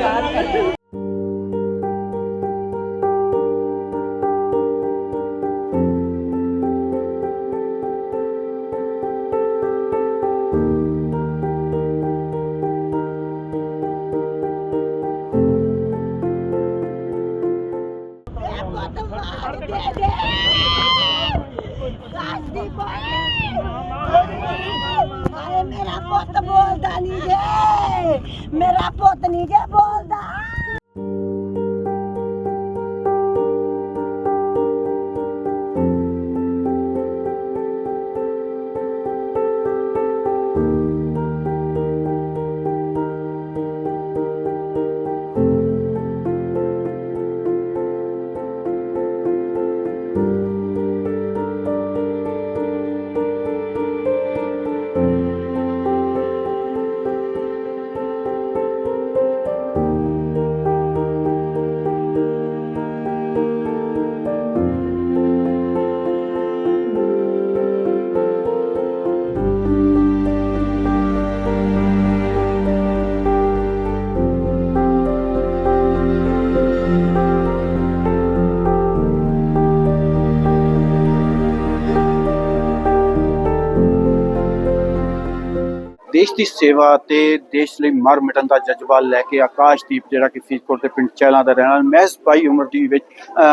ਕਰਨੀਆਂ ਸੀ ਪੁੱਤ ਮਾਰ ਦੇ ਦੇ ਸਾਡੀ ਬਾਈ ਹਾਏ ਮੇਰਾ ਦੇਸ਼ ਦੀ ਸੇਵਾ ਤੇ ਦੇਸ਼ ਲਈ ਮਰ ਮਿਟਣ ਦਾ ਜਜ਼ਬਾ ਲੈ ਕੇ ਆਕਾਸ਼ਦੀਪ, ਜਿਹੜਾ ਕਿ ਫਰੀਦਕੋਟ ਦੇ ਪਿੰਡ ਚੈਲਾ ਦਾ ਰਹਿਣ ਵਾਲਾ, ਮਹਿਜ਼ 22 ਉਮਰ ਦੀ ਵਿੱਚ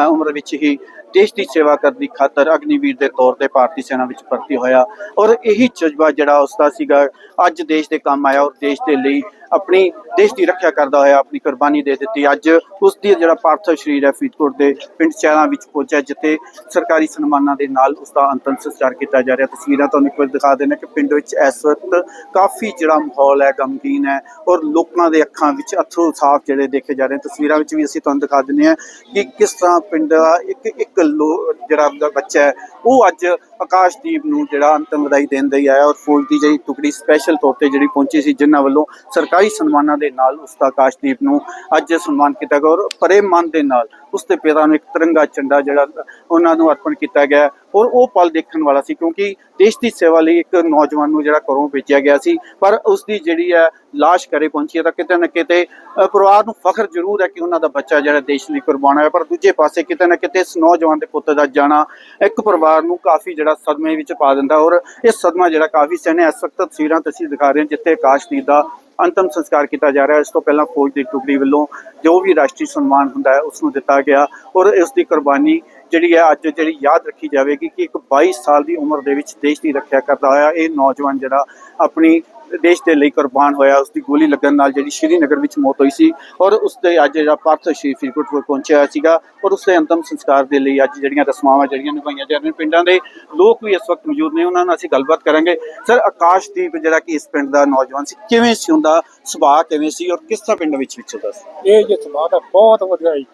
ਉਮਰ ਵਿੱਚ ਹੀ ਦੇਸ਼ ਦੀ ਸੇਵਾ ਕਰਨ ਦੀ ਖਾਤਰ ਅਗਨੀਵੀਰ ਦੇ ਤੌਰ ਤੇ ਭਾਰਤੀ ਸੈਨਾ ਵਿੱਚ ਭਰਤੀ ਹੋਇਆ ਔਰ ਇਹੀ ਜਜ਼ਬਾ ਜਿਹੜਾ ਉਸਦਾ ਸੀਗਾ, ਅੱਜ ਦੇਸ਼ ਦੇ ਕੰਮ ਆਇਆ ਔਰ ਦੇਸ਼ ਦੇ ਲਈ ਆਪਣੀ ਦੇਸ਼ ਦੀ ਰੱਖਿਆ ਕਰਦਾ ਹੋਇਆ, ਆਪਣੀ ਕੁਰਬਾਨੀ ਦੇ ਦਿੱਤੀ। ਅੱਜ ਉਸ ਦੀ ਜਿਹੜਾ ਪਾਰਥਿਵ ਸਰੀਰ ਹੈ ਫਰੀਦਕੋਟ ਦੇ ਪਿੰਡ ਚੈਲਾ ਵਿੱਚ ਪਹੁੰਚਿਆ, ਜਿੱਥੇ ਸਰਕਾਰੀ ਸਨਮਾਨਾਂ ਦੇ ਨਾਲ ਉਸ ਦਾ ਅੰਤਮ ਸੰਸਕਾਰ ਕੀਤਾ ਜਾ ਰਿਹਾ। ਤਸਵੀਰਾਂ ਤੁਹਾਨੂੰ ਇੱਕ ਵਾਰ ਦਿਖਾ ਦੇਣਾ ਕਿ ਪਿੰਡ ਵਿੱਚ ਇਸ ਵਕਤ ਕਾਫੀ ਜਿਹੜਾ ਮਾਹੌਲ ਹੈ, ਗਮਗੀਨ ਹੈ ਔਰ ਲੋਕਾਂ ਦੇ ਅੱਖਾਂ ਵਿੱਚ ਅਥਰੂ ਸਾਫ਼ ਜਿਹੜੇ ਦੇਖੇ ਜਾ ਰਹੇ ਤਸਵੀਰਾਂ ਵਿੱਚ ਵੀ ਅਸੀਂ ਤੁਹਾਨੂੰ ਦਿਖਾ ਦਿੰਦੇ ਹਾਂ ਕਿ ਕਿਸ ਤਰ੍ਹਾਂ ਪਿੰਡ ਦਾ ਇੱਕ ਇੱਕ ਲੋ- ਜਿਹੜਾ ਬੱਚਾ ਹੈ, ਉਹ ਅੱਜ ਆਕਾਸ਼ਦੀਪ ਨੂੰ ਜਿਹੜਾ ਅੰਤਮ ਵਧਾਈ ਦੇਣ ਲਈ ਆਇਆ ਔਰ ਫੌਜ ਦੀ ਜਿਹੜੀ ਟੁਕੜੀ ਸਪੈਸ਼ਲ ਤੌਰ ਤੇ ਜਿਹੜੀ ਪਹੁੰਚੀ ਸੀ, ਜਿਨ੍ਹਾਂ ਵੱਲੋਂ ਸਰਕਾਰੀ ਸਨਮਾਨਾਂ ਦੇ ਨਾਲ ਉਸ ਦਾ ਆਕਾਸ਼ਦੀਪ ਨੂੰ ਅੱਜ ਸਨਮਾਨ ਕੀਤਾ ਗਿਆ ਔਰ ਪਰੇ ਮਨ ਦੇ ਨਾਲ ਉਸ ਦੇ ਪਿਤਾ ਨੂੰ ਇੱਕ ਤਿਰੰਗਾ ਝੰਡਾ ਜਿਹੜਾ ਉਹਨਾਂ ਨੂੰ ਅਰਪਣ ਕੀਤਾ ਗਿਆ ਔਰ ਉਹ ਪਲ ਦੇਖਣ ਵਾਲਾ ਸੀ ਕਿਉਂਕਿ ਦੇਸ਼ ਦੀ ਸੇਵਾ ਲਈ ਇੱਕ ਨੌਜਵਾਨ ਨੂੰ ਜਿਹੜਾ ਘਰੋਂ ਭੇਜਿਆ ਗਿਆ ਸੀ, ਪਰ ਉਸ ਦੀ ਜਿਹੜੀ ਹੈ ਲਾਸ਼ ਕਰੇ ਪਹੁੰਚੀ ਹੈ ਤਾਂ ਕਿਤੇ ਨਾ ਕਿਤੇ ਪਰਿਵਾਰ ਨੂੰ ਫਖਰ ਜ਼ਰੂਰ ਹੈ ਕਿ ਉਹਨਾਂ ਦਾ ਬੱਚਾ ਜਿਹੜਾ ਦੇਸ਼ ਲਈ ਕੁਰਬਾਨ ਹੋਇਆ, ਪਰ ਦੂਜੇ ਪਾਸੇ ਕਿਤੇ ਨਾ ਕਿਤੇ ਇਸ ਨੌਜਵਾਨ ਦੇ ਪੁੱਤ ਦਾ ਜਾਣਾ ਇੱਕ ਪਰਿਵਾਰ ਨੂੰ ਕਾਫੀ ਜਿਹੜਾ ਸਦਮੇ ਵਿੱਚ ਪਾ ਦਿੰਦਾ ਔਰ ਇਹ ਸਦਮਾ ਜਿਹੜਾ ਕਾਫੀ ਸਹਿਣੇ ਇਸ ਵਕਤ ਤਸਵੀਰਾਂ ਤੁਸੀਂ ਦਿਖਾ ਰਹੇ ਹਾਂ ਜਿੱਥੇ ਆਕਾਸ਼ਦੀਪ ਦਾ ਅੰਤਮ ਸੰਸਕਾਰ ਕੀਤਾ ਜਾ ਰਿਹਾ ਇਸ ਤੋਂ ਪਹਿਲਾਂ ਫੌਜ ਦੀ ਟੁਕੜੀ ਵੱਲੋਂ ਜੋ ਵੀ ਰਾਸ਼ਟਰੀ ਸਨਮਾਨ ਹੁੰਦਾ ਹੈ ਉਸ ਨੂੰ ਦਿੱਤਾ ਗਿਆ ਔਰ ਇਸ ਦੀ ਕੁਰਬਾਨੀ ਜਿਹੜੀ ਹੈ ਅੱਜ ਜਿਹੜੀ ਯਾਦ ਰੱਖੀ ਜਾਵੇਗੀ ਕਿ ਇੱਕ 22 ਸਾਲ ਦੀ ਉਮਰ ਦੇ ਵਿੱਚ ਦੇਸ਼ ਦੀ ਰੱਖਿਆ ਕਰਦਾ ਹੋਇਆ ਇਹ ਨੌਜਵਾਨ ਜਿਹੜਾ ਆਪਣੀ ਦੇਸ਼ ਦੇ ਲਈ ਕੁਰਬਾਨ ਹੋਇਆ ਉਸ ਦੀ ਗੋਲੀ ਲੱਗਣ ਨਾਲ ਜਿਹੜੀ ਸ਼੍ਰੀਨਗਰ ਵਿੱਚ ਮੌਤ ਹੋਈ ਸੀ ਔਰ ਉਸ ਦੇ ਅੱਜ ਜਿਹੜਾ ਪਾਰਥ ਸ਼੍ਰੀ ਫਰੀਦਕੋਟ ਕੋਲ ਪਹੁੰਚਿਆ ਸੀਗਾ ਔਰ ਉਸ ਦੇ ਅੰਤਮ ਸੰਸਕਾਰ ਦੇ ਲਈ ਅੱਜ ਜਿਹੜੀਆਂ ਰਸਮਾਵਾਂ ਜਿਹੜੀਆਂ ਨਿਭਾਈਆਂ ਜਾ ਰਹੀਆਂ ਪਿੰਡਾਂ ਦੇ ਲੋਕ ਵੀ ਇਸ ਵਕਤ ਮੌਜੂਦ ਨੇ ਉਹਨਾਂ ਨਾਲ ਅਸੀਂ ਗੱਲਬਾਤ ਕਰਾਂਗੇ। ਸਰ ਆਕਾਸ਼ਦੀਪ ਜਿਹੜਾ ਕਿ ਇਸ ਪਿੰਡ ਦਾ ਨੌਜਵਾਨ ਸੀ ਕਿਵੇਂ ਸੀ ਹੁੰਦਾ ਸੁਭਾਅ ਕਿਵੇਂ ਸੀ ਔਰ ਕਿਸ ਤਰ੍ਹਾਂ ਪਿੰਡ ਵਿੱਚ ਵਿਚਰਦਾ ਸੀ? ਇਹ ਜਜ਼ਬਾਤ ਆ ਬਹੁਤ ਵਧੀਆ ਜੀ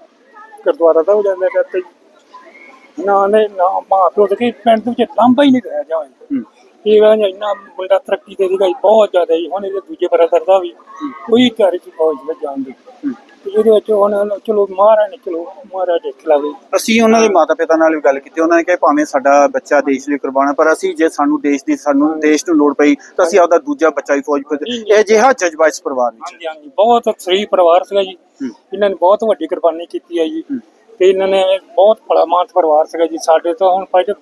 ਗੁਰਦੁਆਰਾ ਦਾ ਹੋ ਜਾਂਦਾ ਕਰਤੇ ਨਾ ਨੇ ਨਾ ਮਾਂ ਪਿਓ ਦੇ ਪਿੰਡ ਦੇ ਵਿੱਚ ਲਾਂਭਾ ਹੀ ਨਹੀਂ ਰਹਿ ਜਾਵੇ ਹੂੰ। ਇਹ ਵਾ ਇੰਨਾ ਮੁੰਡਾ ਤਰੱਕੀ ਤੇ ਸੀਗਾ ਜੀ ਬਹੁਤ ਜ਼ਿਆਦਾ ਜੀ। ਹੁਣ ਇਹਦੇ ਦੂਜੇ ਬਰਦਰ ਦਾ ਵੀ ਕੋਈ ਘਰ ਚ ਫੌਜ ਵਿੱਚ ਜਾਣ ਦੀ ਤੇ ਇਹਦੇ ਵਿੱਚ ਹੁਣ ਚਲੋ ਮਹਾਰਾਜ ਨੇ ਚਲੋ ਮਹਾਰਾਜ ਦੇਖ ਲਾਵੇ। ਅਸੀਂ ਉਹਨਾਂ ਦੇ ਮਾਤਾ ਪਿਤਾ ਨਾਲ ਵੀ ਗੱਲ ਕੀਤੀ ਉਹਨਾਂ ਨੇ ਕਿਹਾ ਭਾਵੇਂ ਸਾਡਾ ਬੱਚਾ ਦੇਸ਼ ਲਈ ਕੁਰਬਾਨ ਪਰ ਅਸੀਂ ਜੇ ਸਾਨੂੰ ਦੇਸ਼ ਦੀ ਸਾਨੂੰ ਦੇਸ਼ ਨੂੰ ਲੋੜ ਪਈ ਤਾਂ ਅਸੀਂ ਆਪਦਾ ਦੂਜਾ ਬੱਚਾ ਵੀ ਫੌਜ ਵਿੱਚ ਇਹ ਜਿਹਾ ਜਜ਼ਬਾ ਇਸ ਪਰਿਵਾਰ ਵਿੱਚ ਹਾਂਜੀ ਹਾਂਜੀ। ਬਹੁਤ ਸਹੀ ਪਰਿਵਾਰ ਸੀਗਾ ਜੀ। ਹੂੰ। ਇਹਨਾਂ ਨੇ ਬਹੁਤ ਵੱਡੀ ਕੁਰਬਾਨੀ ਕੀਤੀ ਹੈ ਜੀ। ਤੇ ਇਹਨਾਂ ਨੇ ਬਹੁਤ ਭਲਾਮਾਨਤ ਪਰਿਵਾਰ ਸੀਗਾ ਜੀ। ਸਾਡੇ ਤੋਂ ਹੁਣ ਪਹਿਲੇ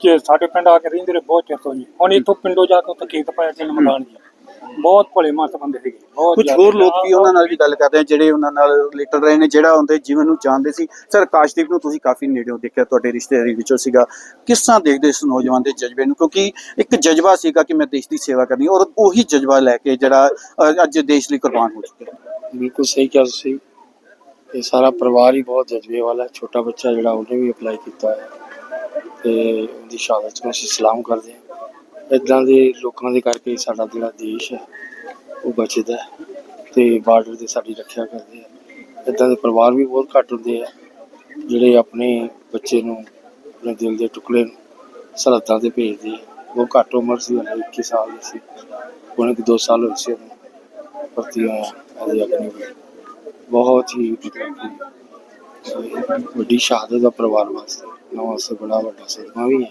ਕਿ ਸਾਡੇ ਪਿੰਡ ਆ ਕੇ ਰਹਿੰਦੇ ਰਹੇ ਬਹੁਤ ਚਿਰ ਤੋਂ ਜੀ। ਹੁਣ ਇੱਥੋਂ ਪਿੰਡੋਂ ਜਾ ਕੇ ਉੱਥੇ ਖੇਤ ਪਾਇਆ ਸੀ ਮਕਾਨ ਜੀ ਬਹੁਤ ਭਲੇ ਮਾਨਤ ਬੰਦੇ ਸੀਗੇ ਬਹੁਤ ਕੁਝ। ਹੋਰ ਲੋਕ ਵੀ ਉਹਨਾਂ ਨਾਲ ਵੀ ਗੱਲ ਕਰਦੇ ਆ ਜਿਹੜੇ ਉਹਨਾਂ ਨਾਲ ਰਿਲੇਟਡ ਰਹੇ ਨੇ ਜਿਹੜਾ ਉਹਦੇ ਜੀਵਨ ਨੂੰ ਜਾਣਦੇ ਸੀ। ਸਰ ਆਕਾਸ਼ਦੀਪ ਨੂੰ ਤੁਸੀਂ ਕਾਫੀ ਨੇੜਿਓਂ ਦੇਖਿਆ ਤੁਹਾਡੇ ਰਿਸ਼ਤੇਦਾਰੀ ਵਿੱਚੋਂ ਸੀਗਾ। ਕਿਸ ਤਰ੍ਹਾਂ ਦੇਖਦੇ ਇਸ ਨੌਜਵਾਨ ਦੇ ਜਜ਼ਬੇ ਨੂੰ? ਕਿਉਂਕਿ ਇੱਕ ਜਜ਼ਬਾ ਸੀਗਾ ਕਿ ਮੈਂ ਦੇਸ਼ ਦੀ ਸੇਵਾ ਕਰਨੀ ਔਰ ਉਹੀ ਜਜ਼ਬਾ ਲੈ ਕੇ ਜਿਹੜਾ ਅੱਜ ਦੇਸ਼ ਲਈ ਕੁਰਬਾਨ ਹੋ ਚੁੱਕਿਆ। ਬਿਲਕੁਲ ਸਹੀ ਕਿਹਾ ਤੁਸੀਂ। ਇਹ ਸਾਰਾ ਪਰਿਵਾਰ ਹੀ ਬਹੁਤ ਜਜ਼ਬੇ ਵਾਲਾ ਹੈ। ਛੋਟਾ ਬੱਚਾ ਜਿਹੜਾ ਉਹਨੇ ਵੀ ਅਪਲਾਈ ਕੀਤਾ ਹੈ। ਤੇ ਉਹਦੀ ਸ਼ਹਾਦਤ ਨੂੰ ਅਸੀਂ ਸਲਾਮ ਕਰਦੇ ਹਾਂ। ਇਦਾਂ ਦੇ ਲੋਕਾਂ ਦੇ ਕਰਕੇ ਸਾਡਾ ਜਿਹੜਾ ਦੇਸ਼ ਹੈ, ਉਹ ਬਚਦਾ ਹੈ ਤੇ ਬਾਰਡਰ ਤੇ ਸਾਡੀ ਰੱਖਿਆ ਕਰਦੇ ਆ ਇਦਾਂ ਦੇ ਪਰਿਵਾਰ ਵੀ ਬਹੁਤ ਘੱਟ ਹੁੰਦੇ ਆ, ਜਿਹੜੇ ਆਪਣੇ ਬੱਚੇ ਨੂੰ, ਆਪਣੇ ਦਿਲ ਦੇ ਟੁਕੜੇ ਨੂੰ ਸਰਹੱਦਾਂ ਤੇ ਭੇਜਦੇ ਆ। ਉਹ ਘੱਟ ਉਮਰ ਸੀ ਹਲੇ 21 ਸਾਲ ਦੀ ਸੀ। ਉਹਨੇ ਕਿ 2 ਸਾਲ ਹੋਏ ਸੀ ਉਹਨੂੰ ਭਰਤੀ ਹੋਇਆ ਇਹਦੇ ਅਗਨੀ ਬਹੁਤ ਹੀ ਵੱਡੀ ਸ਼ਹਾਦਤ ਦਾ ਪਰਿਵਾਰ ਵਾਸਤੇ। ਉਹਨਾਂ ਵਾਸਤੇ ਬੜਾ ਵੱਡਾ ਸਦਮਾ ਵੀ ਹੈ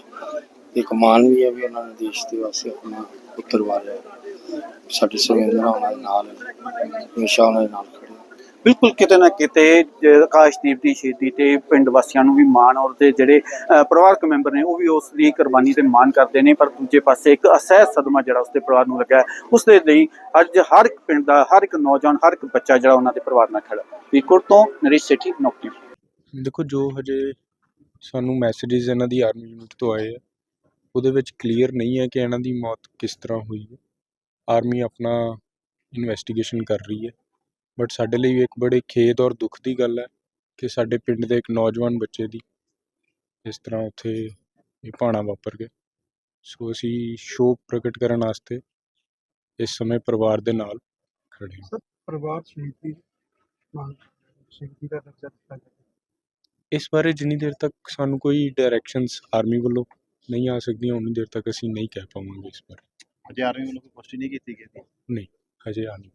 ਇੱਕ ਮਾਣ ਵੀ ਹੈ ਵੀ ਉਹਨਾਂ ਨੇ ਦੇਸ਼ ਦੇ ਵਾਸਤੇ ਆਪਣਾ ਪੁੱਤਰ ਵਾਰਿਆ। ਸਾਡੇ ਸੁਰਿੰਦਰ ਉਹਨਾਂ ਦੇ ਨਾਲ ਹਮੇਸ਼ਾ ਉਹਨਾਂ ਦੇ ਨਾਲ ਖੜੇ ਬਿਲਕੁਲ ਕਿਤੇ ਨਾ ਕਿਤੇ ਆਕਾਸ਼ਦੀਪ ਦੀ ਸ਼ਹੀਦੀ ਤੇ ਪਿੰਡ ਵਾਸੀਆਂ ਨੂੰ ਵੀ ਮਾਣ ਔਰ ਤੇ ਜਿਹੜੇ ਪਰਿਵਾਰਕ ਮੈਂਬਰ ਨੇ ਉਹ ਵੀ ਉਸ ਦੀ ਕੁਰਬਾਨੀ ਤੇ ਮਾਣ ਕਰਦੇ ਨੇ ਪਰ ਦੂਜੇ ਪਾਸੇ ਇੱਕ ਅਸਹਿ ਸਦਮਾ ਜਿਹੜਾ ਉਸਦੇ ਪਰਿਵਾਰ ਨੂੰ ਲੱਗਾ ਹੈ, ਉਸ ਦੇ ਲਈ ਅੱਜ ਹਰ ਇੱਕ ਪਿੰਡ ਦਾ ਹਰ ਇੱਕ ਨੌਜਵਾਨ ਹਰ ਇੱਕ ਬੱਚਾ ਜਿਹੜਾ ਉਹਨਾਂ ਦੇ ਪਰਿਵਾਰ ਨਾਲ ਖੜਾ ਫਰੀਦਕੋਟ ਤੋਂ ਨਰੇਸ਼ ਸੇਠੀ ਨੌਕਰੀ ਦੇਖੋ ਜੋ ਹਜੇ ਸਾਨੂੰ ਮੈਸੇजेस ਇਹਨਾਂ ਦੀ ਆਰਮੀ ਯੂਨਿਟ ਤੋਂ ਆਏ ਆ, ਉਹਦੇ ਵਿੱਚ ਕਲੀਅਰ ਨਹੀਂ ਹੈ ਕਿ ਇਹਨਾਂ ਦੀ ਮੌਤ ਕਿਸ ਤਰ੍ਹਾਂ ਹੋਈ ਹੈ। ਆਰਮੀ ਆਪਣਾ ਇਨਵੈਸਟੀਗੇਸ਼ਨ ਕਰ ਰਹੀ ਹੈ। ਬਟ ਸਾਡੇ ਲਈ ਇੱਕ ਬੜੇ ਖੇਦ ਔਰ ਦੁੱਖ ਦੀ ਗੱਲ ਹੈ ਕਿ ਸਾਡੇ ਪਿੰਡ ਦੇ ਇੱਕ ਨੌਜਵਾਨ ਬੱਚੇ ਦੀ ਇਸ ਤਰ੍ਹਾਂ ਉੱਥੇ ਇਹ ਭਾਣਾ ਵਾਪਰ ਗਿਆ। ਸੋ ਅਸੀਂ ਸ਼ੋਕ ਪ੍ਰਗਟ ਕਰਨ ਵਾਸਤੇ ਇਸ ਸਮੇਂ ਪਰਿਵਾਰ ਦੇ ਨਾਲ ਖੜੇ ਹਾਂ। ਪਰਿਵਾਰ ਸ਼ਹੀਦੀ ਨਾਲ ਸ਼ਹੀਦੀ ਦਾ ਦਰਜਾ ਦਿੱਤਾ ਗਿਆ। ਇਸ ਬਾਰੇ ਜਿੰਨੀ ਦੇਰ ਤੱਕ ਸਾਨੂੰ ਕੋਈ ਡਾਇਰੈਕਸ਼ਨਸ ਆਰਮੀ ਵੱਲੋਂ ਨਹੀਂ ਆ ਸਕਦੀਆਂ ਉਨੀ ਦੇਰ ਤੱਕ ਅਸੀਂ ਨਹੀਂ ਕਹਿ ਪਾਵਾਂਗੇ ਇਸ ਬਾਰੇ। ਅਜੇ ਆਰਮੀ ਵੱਲੋਂ ਕੋਈ ਪੁਸ਼ਟੀ ਨਹੀਂ ਕੀਤੀ ਗਈ? ਸੀ ਹਜੇ ਆ ਨਹੀਂ।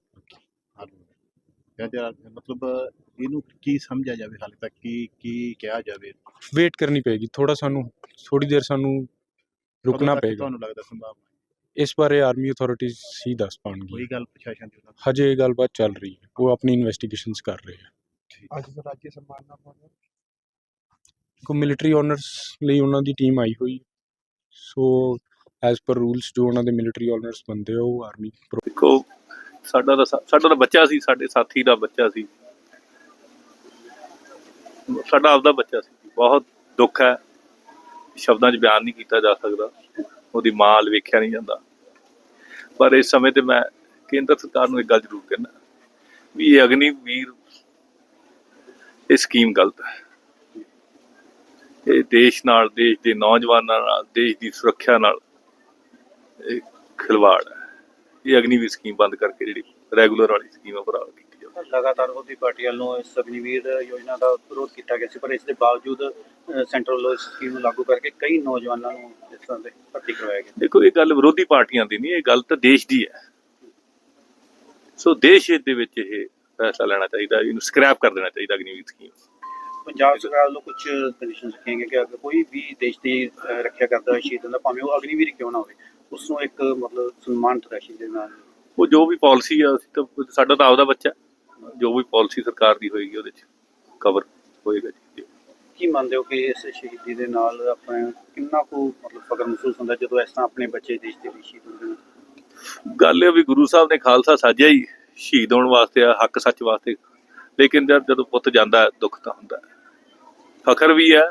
ਜਰਾ ਮਤਲਬ ਇਹਨੂੰ ਕੀ ਸਮਝਿਆ ਜਾਵੇ ਹਾਲੇ ਤੱਕ? ਕੀ ਕੀ ਕਿਹਾ ਜਾਵੇ? ਵੇਟ ਕਰਨੀ ਪਏਗੀ। ਥੋੜਾ ਸਾਨੂੰ ਥੋੜੀ ਦੇਰ ਸਾਨੂੰ ਰੁਕਣਾ ਤੱਕ ਪਏਗਾ। ਤੁਹਾਨੂੰ ਲੱਗਦਾ ਸੰਭਵ ਇਸ ਬਾਰੇ ਆਰਮੀ ਅਥਾਰਟੀਜ਼ ਹੀ ਦੱਸ ਕੋਈ ਪਾਉਣਗੀ ਗੱਲ ਪ੍ਰਸ਼ਾਸਨ ਦੀ ਉਹਨਾਂ ਹਜੇ ਇਹ ਗੱਲਬਾਤ ਚੱਲ ਰਹੀ ਹੈ। ਉਹ ਆਪਣੀ ਇਨਵੈਸਟੀਗੇਸ਼ਨਸ ਕਰ ਰਹੇ ਆ ਅੱਜ ਦਾ ਰਾਜ ਸਨਮਾਨ ਨਾਲ ਕੋ ਮਿਲਟਰੀ ਆਨਰਸ ਲਈ ਉਹਨਾਂ ਦੀ ਟੀਮ ਆਈ ਹੋਈ ਸੋ ਐਜ਼ ਪਰ ਰੂਲਸ ਜੋ ਉਹਨਾਂ ਦੇ ਮਿਲਟਰੀ ਆਨਰਸ ਬੰਦੇ ਉਹ ਆਰਮੀ ਦੇਖੋ, ਸਾਡਾ ਤਾਂ ਸਾਡਾ ਤਾਂ ਬੱਚਾ ਸੀ, ਸਾਡੇ ਸਾਥੀ ਦਾ ਬੱਚਾ ਸੀ। ਸਾਡਾ ਆਪਦਾ ਬੱਚਾ ਸੀ। ਬਹੁਤ ਦੁੱਖ ਹੈ। ਸ਼ਬਦਾਂ 'ਚ ਬਿਆਨ ਨਹੀਂ ਕੀਤਾ ਜਾ ਸਕਦਾ। ਉਹਦੀ ਮਾਂ ਵੱਲ ਵੇਖਿਆ ਨਹੀਂ ਜਾਂਦਾ। ਪਰ ਇਸ ਸਮੇਂ ਤੇ ਮੈਂ ਕੇਂਦਰ ਸਰਕਾਰ ਨੂੰ ਇੱਕ ਗੱਲ ਜ਼ਰੂਰ ਕਹਿਣਾ ਵੀ ਇਹ ਅਗਨੀਵੀਰ, ਇਹ ਸਕੀਮ ਗਲਤ ਹੈ। ਇਹ ਦੇਸ਼ ਨਾਲ ਦੇਸ਼ ਦੇ ਨੌਜਵਾਨਾਂ ਨਾਲ ਦੇਸ਼ ਦੀ ਸੁਰੱਖਿਆ ਨਾਲ ਇਹ ਖਿਲਵਾੜ ਹੈ। ਇਹ ਅਗਨੀਵੀਰ ਸਕੀਮ ਬੰਦ ਕਰਕੇ ਜਿਹੜੀ ਰੈਗੂਲਰ ਵਾਲੀ ਸਕੀਮ ਆ ਬਹਾਲ ਕੀਤੀ ਜਾਵੇ। ਲਗਾਤਾਰ ਵਿਰੋਧੀ ਪਾਰਟੀ ਵੱਲੋਂ ਇਸ ਅਗਨੀਵੀਰ ਯੋਜਨਾ ਦਾ ਵਿਰੋਧ ਕੀਤਾ ਗਿਆ ਸੀ ਪਰ ਇਸ ਦੇ ਬਾਵਜੂਦ ਸੈਂਟਰਲ ਵੱਲੋਂ ਇਸ ਸਕੀਮ ਨੂੰ ਲਾਗੂ ਕਰਕੇ ਕਈ ਨੌਜਵਾਨਾਂ ਨੂੰ ਇਸ ਤਰ੍ਹਾਂ ਦੇ ਭਰਤੀ ਕਰਵਾਇਆ ਗਿਆ। ਦੇਖੋ ਇਹ ਗੱਲ ਵਿਰੋਧੀ ਪਾਰਟੀਆਂ ਦੀ ਨਹੀਂ ਇਹ ਗੱਲ ਤਾਂ ਦੇਸ਼ ਦੀ ਹੈ। ਸੋ ਦੇਸ਼ ਦੇ ਵਿੱਚ ਇਹ ਫੈਸਲਾ ਲੈਣਾ ਚਾਹੀਦਾ ਇਹਨੂੰ ਸਕ੍ਰੈਪ ਕਰ ਦੇਣਾ ਚਾਹੀਦਾ ਅਗਨੀਵੀਰ ਸਕੀਮ। ਪੰਜਾਬ ਸਰਕਾਰ ਵੱਲੋਂ ਕੁਝ ਕੰਡੀਸ਼ਨਸ ਰੱਖੀਆਂ ਗਈਆਂ ਕਿ ਅਗਰ ਕੋਈ ਵੀ ਦੇਸ਼ ਦੀ ਰੱਖਿਆ ਕਰਦਾ ਹੈ ਸ਼ਹੀਦਾਂ ਦਾ ਭਾਵੇਂ ਉਹ ਅਗਨੀਵੀਰ ਕਿਉਂ ਨਾ ਹੋਵੇ ਉਸ ਨੂੰ ਇੱਕ ਮਤਲਬ ਸਨਮਾਨਿਤ ਰਾਸ਼ੀ ਦੇ ਨਾਲ। ਉਹ ਜੋ ਵੀ ਪਾਲਿਸੀ ਆ ਅਸੀਂ ਤਾਂ ਸਾਡਾ ਤਾਂ ਆਪਦਾ ਬੱਚਾ। ਜੋ ਵੀ ਪਾਲਿਸੀ ਸਰਕਾਰ ਦੀ ਹੋਏਗੀ ਉਹਦੇ ਚ ਕਵਰ ਹੋਏਗਾ ਜੀ। ਕੀ ਮੰਨਦੇ ਹੋ ਕਿ ਇਸ ਸ਼ਹੀਦੀ ਦੇ ਨਾਲ ਆਪਣੇ ਕਿੰਨਾ ਕੁ ਮਤਲਬ ਫਖਰ ਮਹਿਸੂਸ ਹੁੰਦਾ ਜਦੋਂ ਇਸ ਤਰ੍ਹਾਂ ਆਪਣੇ ਬੱਚੇ ਦੇਸ਼ ਦੇ ਲਈ ਸ਼ਹੀਦ ਹੁੰਦੇ ਨੇ? ਗੱਲ ਇਹ ਆ ਵੀ ਗੁਰੂ ਸਾਹਿਬ ਨੇ ਖਾਲਸਾ ਸਾਜਿਆ ਹੀ ਸ਼ਹੀਦ ਹੋਣ ਵਾਸਤੇ ਆ ਹੱਕ ਸੱਚ ਵਾਸਤੇ ਲੇਕਿਨ ਜਦ ਜਦੋਂ ਪੁੱਤ ਜਾਂਦਾ ਦੁੱਖ ਤਾਂ ਹੁੰਦਾ ਫਖਰ ਵੀ ਹੈ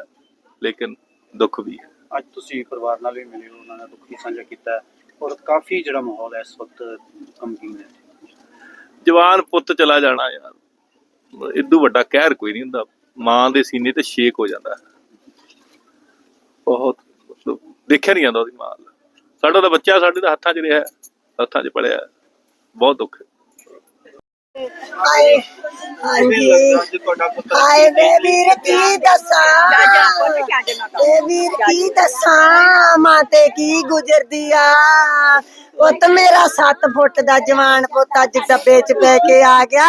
ਲੇਕਿਨ ਦੁੱਖ ਵੀ ਹੈ। ਅੱਜ ਤੁਸੀਂ ਪਰਿਵਾਰ ਨਾਲ ਵੀ ਮਿਲੇ ਹੋ ਉਹਨਾਂ ਨਾਲ ਦੁੱਖ ਵੀ ਸਾਂਝਾ ਕੀਤਾ ਹੈ ਔਰ ਕਾਫੀ ਜਿਹੜਾ ਮਾਹੌਲ ਹੈ ਇਸ ਵਕਤ ਗਮਗੀਨ ਹੈ। ਜਵਾਨ ਪੁੱਤ ਚਲਾ ਜਾਣਾ ਯਾਰ ਇਦੋਂ ਵੱਡਾ ਕਹਿਰ ਕੋਈ ਨਹੀਂ ਹੁੰਦਾ। ਮਾਂ ਦੇ ਸੀਨੇ ਤੇ ਛੇਕ ਹੋ ਜਾਂਦਾ। ਬਹੁਤ ਮਤਲਬ ਦੇਖਿਆ ਨਹੀਂ ਜਾਂਦਾ ਉਹਦੀ ਮਾਂ। ਸਾਡਾ ਤਾਂ ਬੱਚਾ ਸਾਡੇ ਤਾਂ ਹੱਥਾਂ 'ਚ ਰਿਹਾ ਹੱਥਾਂ 'ਚ ਪੜਿਆ ਬਹੁਤ ਦੁੱਖ ਹੈ। ਹਾਏ ਹਾਂਜੀ। ਹਾਏ ਵੇ ਵੀਰ ਕੀ ਦੱਸਾਂ? ਏ ਵੀਰ ਕੀ ਦੱਸਾਂ? ਮਾਂ ਤੇ ਕੀ ਗੁਜ਼ਰਦੀ ਆ? ਪੁੱਤ ਮੇਰਾ 7 ਫੁੱਟ ਦਾ ਜਵਾਨ ਪੁੱਤ ਅੱਜ ਡੱਬੇ 'ਚ ਪੈ ਕੇ ਆ ਗਿਆ।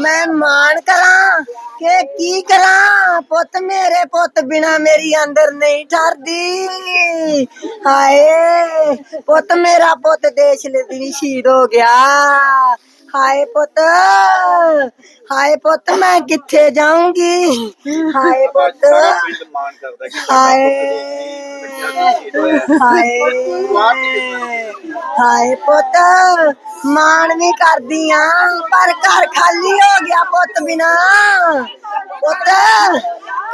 ਮੈਂ ਮਾਣ ਕਰਾਂ ਕਿ ਕੀ ਕਰਾਂ? ਪੁੱਤ ਮੇਰੇ ਪੁੱਤ ਬਿਨਾ ਮੇਰੀ ਅੰਦਰ ਨਹੀਂ ਠਰਦੀ। ਹਾਏ ਪੁੱਤ ਮੇਰਾ ਪੁੱਤ ਦੇਸ਼ ਲਈ ਸ਼ਹੀਦ ਹੋ ਗਿਆ। ਹਾਏ ਪੁੱਤ ਹਾਏ ਪੁੱਤ ਮੈਂ ਕਿੱਥੇ ਜਾਊਂਗੀ? ਹਾਏ ਪੁੱਤ, ਹਾਏ ਹਾਏ ਹਾਏ ਪੁੱਤ, ਮਾਣ ਵੀ ਕਰਦੀ ਆ ਪਰ ਘਰ ਖਾਲੀ ਹੋ ਗਿਆ ਪੁੱਤ ਬਿਨਾ। ਪੁੱਤ,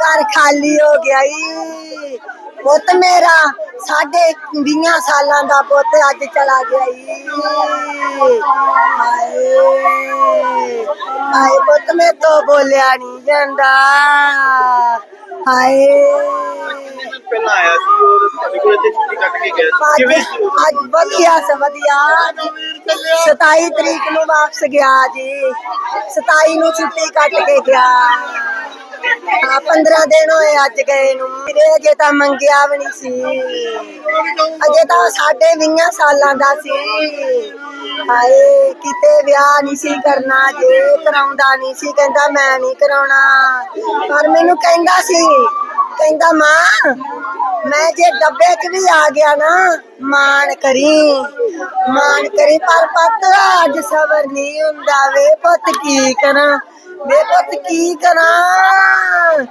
ਘਰ ਖਾਲੀ ਹੋ ਗਿਆ ਈ। ਪੁੱਤ ਮੇਰਾ ਸਾਡੇ 20 ਸਾਲਾਂ ਦਾ ਪੁੱਤ ਅੱਜ ਚਲਾ ਗਿਆ ਈ। ਹਾਏ ਹਾਏ ਪੁੱਤ ਮੈਂ ਤੋਂ ਬੋਲਿਆ ਨਹੀਂ ਜਾਂਦਾ। ਹਾਏ। ਪਹਿਲਾਂ ਆਇਆ ਸੀ ਔਰ ਤੁਹਾਡੇ ਕੋਲ ਇੱਥੇ ਛੁੱਟੀ ਕੱਟ ਕੇ ਗਿਆ ਸੀ। ਅੱਜ ਕਿਵੇਂ ਸੀ ਉਦੋਂ? ਅੱਜ ਵਧੀਆ ਸ ਵਧੀਆ। 27 ਤਰੀਕ ਨੂੰ ਵਾਪਸ ਗਿਆ ਜੀ। 27 ਨੂੰ ਛੁੱਟੀ ਕੱਟ ਕੇ ਗਿਆ। ਆ 15 ਦਿਨ ਹੋਏ ਅੱਜ ਗਏ ਨੂੰ। ਮੇਰੇ ਅਜੇ ਤਾਂ ਮੰਗਿਆ ਵੀ ਨਹੀਂ ਸੀ। ਅਜੇ ਤਾਂ ਸਾਡੇ 20 ਸਾਲਾਂ ਦਾ ਸੀ। ਹਾਏ, ਕਿਤੇ ਵਿਆਹ ਨਹੀਂ ਸੀ ਕਰਨਾ, ਜੇ ਕਰਾਉਂਦਾ ਨਹੀਂ ਸੀ, ਕਹਿੰਦਾ ਮੈਂ ਨਹੀਂ ਕਰਾਉਣਾ। ਪਰ ਮੈਨੂੰ ਕਹਿੰਦਾ ਸੀ, ਕਹਿੰਦਾ, ਮਾਂ, ਮੈਂ ਜੇ ਡੱਬੇ 'ਚ ਵੀ ਆ ਗਿਆ ਨਾ, ਮਾਣ ਕਰੀ ਮਾਣ ਕਰੀ, ਪਰ ਪੁੱਤ, ਅੱਜ ਸਬਰ ਨਹੀਂ ਹੁੰਦਾ ਵੇ। ਪੁੱਤ, ਕੀ ਕਰਾਂ? ਵੇ ਪੁੱਤ ਕੀ ਕਰਾਂ?